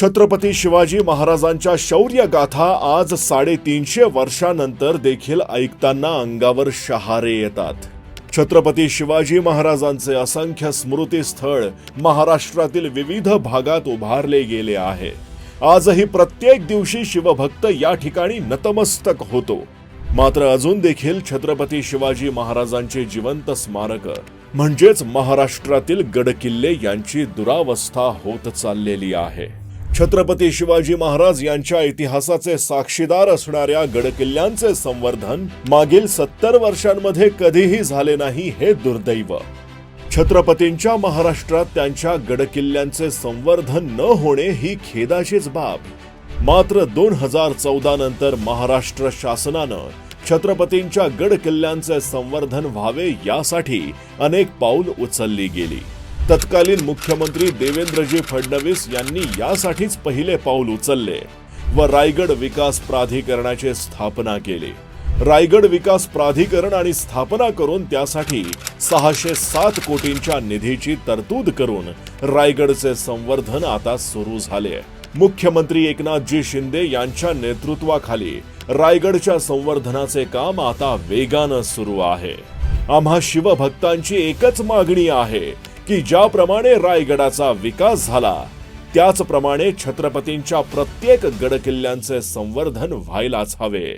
छत्रपती शिवाजी महाराजांच्या शौर्य गाथा आज साडेतीनशे वर्षानंतर देखील ऐकताना अंगावर शहारे येतात. छत्रपती शिवाजी महाराजांचे असंख्य स्मृतीस्थळ महाराष्ट्रातील विविध भागात उभारले गेले आहे. आजही प्रत्येक दिवशी शिवभक्त या ठिकाणी नतमस्तक होतो. मात्र अजून देखील छत्रपती शिवाजी महाराजांचे जिवंत स्मारक म्हणजेच महाराष्ट्रातील गडकिल्ले यांची दुरावस्था होत चाललेली आहे. छत्रपती शिवाजी महाराज यांच्या इतिहासाचे साक्षीदार असणाऱ्या गडकिल्ल्यांचे संवर्धन मागील सत्तर वर्षांमध्ये कधीही झाले नाही हे दुर्दैव. छत्रपतींच्या महाराष्ट्रात त्यांच्या गडकिल्ल्यांचे संवर्धन न होणे ही खेदाचीच बाब. मात्र दोन हजार चौदा नंतर महाराष्ट्र शासनानं छत्रपतींच्या गडकिल्ल्यांचे संवर्धन व्हावे यासाठी अनेक पाऊल उचलली गेली. तत्कालीन मुख्यमंत्री देवेंद्रजी फडणवीस यांनी यासाठीच पहिले पाऊल उचलले व रायगड विकास प्राधिकरणाची स्थापना केली. रायगड विकास प्राधिकरण आणि स्थापना करून त्यासाठी सहाशे सात कोटींच्या निधीची तरतूद करून रायगडचे संवर्धन आता सुरू झाले. मुख्यमंत्री एकनाथजी शिंदे यांच्या नेतृत्वाखाली रायगडच्या संवर्धनाचे काम आता वेगानं सुरू आहे. आम्हा शिवभक्तांची एकच मागणी आहे की ज्याप्रमाणे रायगडाचा विकास झाला त्याचप्रमाणे छत्रपतींच्या प्रत्येक गडकिल्ल्यांचे संवर्धन व्हायलाच हवे.